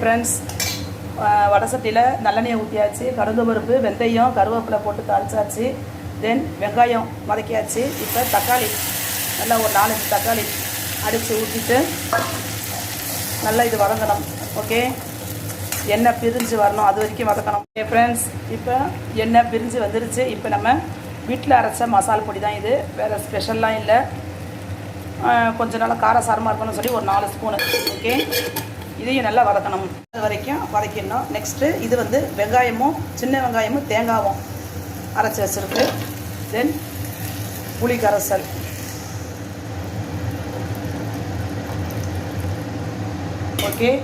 Friends வடை சட்டியில் நல்லெண்ணெயை ஊற்றியாச்சு கடுகு பருப்பு வெந்தயம் கருவேப்பிலை போட்டு தாளிச்சாச்சு தென் வெங்காயம் வதக்கியாச்சு. இப்போ தக்காளி நல்லா ஒரு நாலஞ்சு தக்காளி அடித்து ஊற்றிட்டு நல்லா இது வதங்கணும். ஓகே எண்ணெய் பிரிஞ்சு வரணும். அது வரைக்கும் வதக்கணும். ஓகே ஃப்ரெண்ட்ஸ் இப்போ எண்ணெய் பிரிஞ்சு வந்துருச்சு. இப்போ நம்ம வீட்டில் அரைச்ச மசால் பொடி தான் இது. வேறு ஸ்பெஷல்லாம் இல்லை. ஆஹ் கொஞ்சம் நல்லா காரசாரமாக இருக்கணும்னு சொல்லி ஒரு நாலு ஸ்பூனு ஓகே இதையும் நல்லா வதக்கணும். அது வரைக்கும் வதக்கிடணும். நெக்ஸ்ட்டு இது வந்து வெங்காயமும் சின்ன வெங்காயமும் தேங்காயும் அரைச்சி வச்சுருக்கு. தென் புளி கரைசல். ஓகே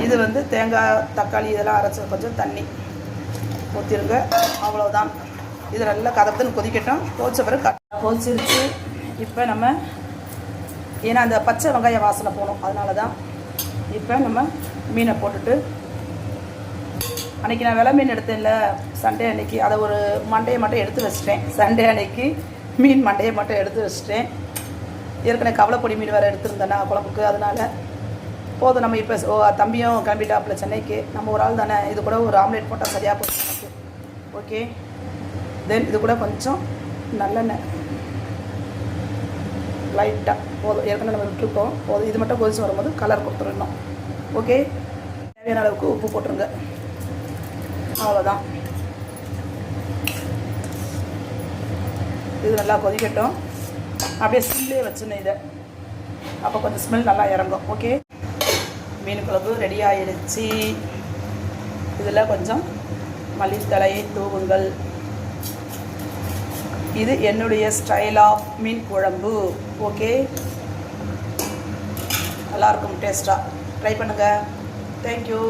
இது வந்து தேங்காய் தக்காளி இதெல்லாம் அரைச்ச கொஞ்சம் தண்ணி ஊற்றிருங்க அவ்வளோதான் இது நல்லா கதத்துன்னு கொதிக்கட்டும். கொதிச்ச பிறகு க- கொதிச்சிருச்சு இப்போ நம்ம ஏன்னா அந்த பச்சை வெங்காய வாசனை போகணும். அதனால தான் இப்போ நம்ம மீனை போட்டுட்டு அன்றைக்கி நான் வெலை மீன் எடுத்தேன்ல சண்டே அன்னைக்கு. அதை ஒரு மண்டையை மட்டும் எடுத்து வச்சிட்டேன். சண்டே அன்னைக்கு மீன் மண்டையை மட்டும் எடுத்து வச்சிட்டேன். ஏற்கனவே கவலைப்பொடி மீன் வேறு எடுத்திருந்தேன்னா குழம்புக்கு. அதனால் போதும். நம்ம இப்போ ஓ தம்பியும் கிளம்பிட்டாப்புல சென்னைக்கு. நம்ம ஒரு ஆள் தானே. இது கூட ஒரு ஆம்லேட் போட்டால் சரியாக போச்சு. நமக்கு ஓகே. தென் இது கூட கொஞ்சம் நல்லெண்ணெய். லைட்டாக போதும். ஏற்கனவே நம்ம விட்டுருக்கோம் போதும். இது மட்டும் கொதிச்சு வரும்போது கலர் கொடுத்துருந்தோம் ஓகே தேவையான அளவுக்கு உப்பு போட்டுருங்க. அவ்வளோதான் இது நல்லா கொதிக்கட்டும். அப்படியே சிம்லேயே வச்சுன்னு இதை. அப்போ கொஞ்சம் ஸ்மெல் நல்லா இறங்கும். ஓகே மீன் குழம்பு ரெடி ஆகிடுச்சு இதில் கொஞ்சம் மல்லித்தலை தூவுங்கள். இது என்னுடைய ஸ்டைல் ஆஃப் மீன் குழம்பு. ஓகே நல்லாயிருக்கும் டேஸ்ட்டாக ட்ரை பண்ணுங்கள் தேங்க்யூ